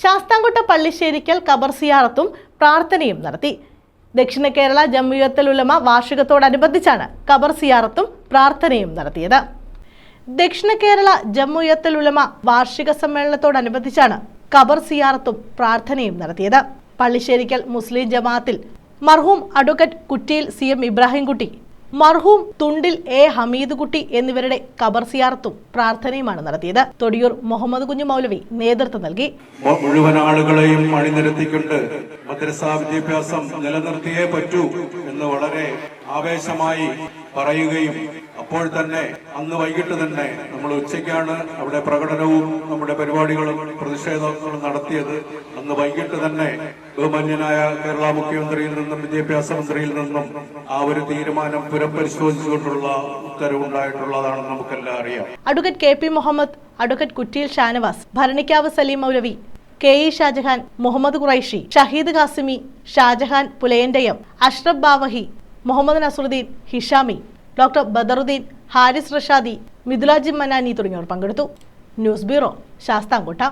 ശാസ്താംകോട്ട പള്ളിശ്ശേരിക്കൽ ഖബർ സിയാറത്തും പ്രാർത്ഥനയും നടത്തി. ദക്ഷിണ കേരള ജമ്മിയത്തുൽ ഉലമ വാർഷികത്തോടനുബന്ധിച്ചാണ് ഖബർ സിയാറത്തും പ്രാർത്ഥനയും നടത്തിയത്. ദക്ഷിണ കേരള ജമ്മുയത്തുൽ ഉലമ വാർഷിക സമ്മേളനത്തോടനുബന്ധിച്ചാണ് ഖബർ സിയാറത്തും പ്രാർത്ഥനയും നടത്തിയത്. പള്ളിശ്ശേരിക്കൽ മുസ്ലിം ജമാഅത്തിൽ മർഹൂം അഡ്വക്കറ്റ് കുറ്റിയിൽ സി എം ഇബ്രാഹിംകുട്ടി മർഹൂം തുണ്ടിൽ എ ഹമീദ് കുട്ടി എന്നിവരുടെ കബർ സിയാർത്തും പ്രാർത്ഥനയുമാണ് നടത്തിയത്. തൊടിയൂർ മുഹമ്മദ് കുഞ്ഞു മൗലവി നേതൃത്വം നൽകി. മുഴുവൻ ആളുകളെയും അണിനിരത്തിക്കൊണ്ട് മദ്രസ വിദ്യാഭ്യാസം നിലനിർത്തിയേ പറ്റൂ എന്ന് വളരെ ആവേശമായി പറയുകയും അപ്പോൾ തന്നെ അന്ന് വൈകിട്ട് തന്നെ നമ്മൾ ഉച്ചയ്ക്കാണ് അവിടെ പ്രകടനവും നമ്മുടെ പരിപാടികളും പ്രതിഷേധങ്ങളും നടത്തിയത്. അന്ന് വൈകിട്ട് തന്നെ ബഹുമാന്യനായ കേരള മുഖ്യമന്ത്രിയിൽ നിന്നും വിദ്യാഭ്യാസ മന്ത്രിയിൽ നിന്നും ആ ഒരു തീരുമാനം പുനഃപരിശോധിച്ചുകൊണ്ടുള്ള ഉത്തരവുണ്ടായിട്ടുള്ളതാണെന്ന് നമുക്കെല്ലാം അറിയാം. Advocate K P Muhammad advocate Kuttiyil Shanavas Bharanikkavu Saleem Moulavi K E Shajahan Muhammad Qureshi Shaheed Qasimi Shajahan പുലയന്റയം Ashraf Bavahi Muhammad Nasaruddin Hishami doctor Badaruddin Haris Rashadi മിഥുലാജിം മനാനി തുടങ്ങിയവർ പങ്കെടുത്തു. News bureau Sasthamkotta.